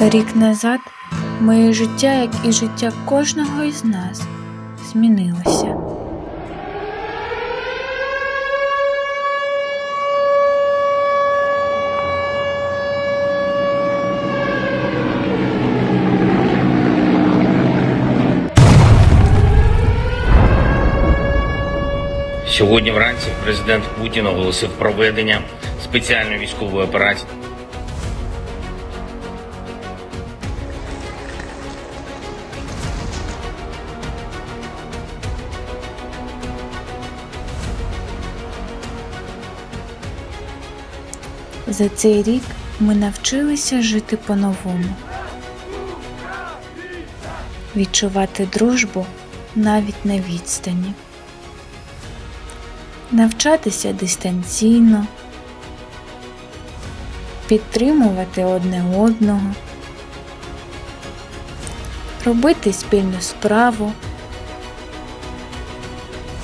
Рік назад моє життя, як і життя кожного із нас, змінилося. Сьогодні вранці президент Путін оголосив проведення спеціальної військової операції. За цей рік ми навчилися жити по-новому, відчувати дружбу навіть на відстані, навчатися дистанційно, підтримувати одне одного, робити спільну справу,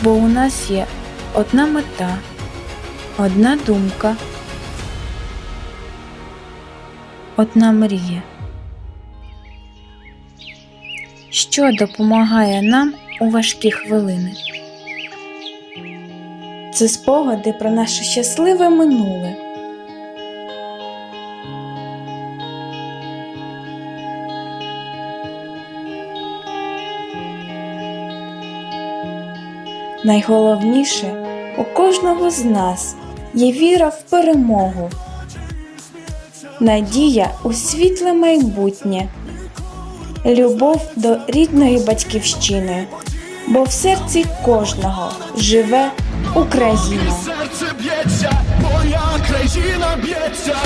бо у нас є одна мета, одна думка. Одна мрія. Що допомагає нам у важкі хвилини? Це спогади про наше щасливе минуле. Найголовніше у кожного з нас є віра в перемогу надія у світле майбутнє, любов до рідної батьківщини, бо в серці кожного живе Україна. Серце б'ється, моя країна б'ється,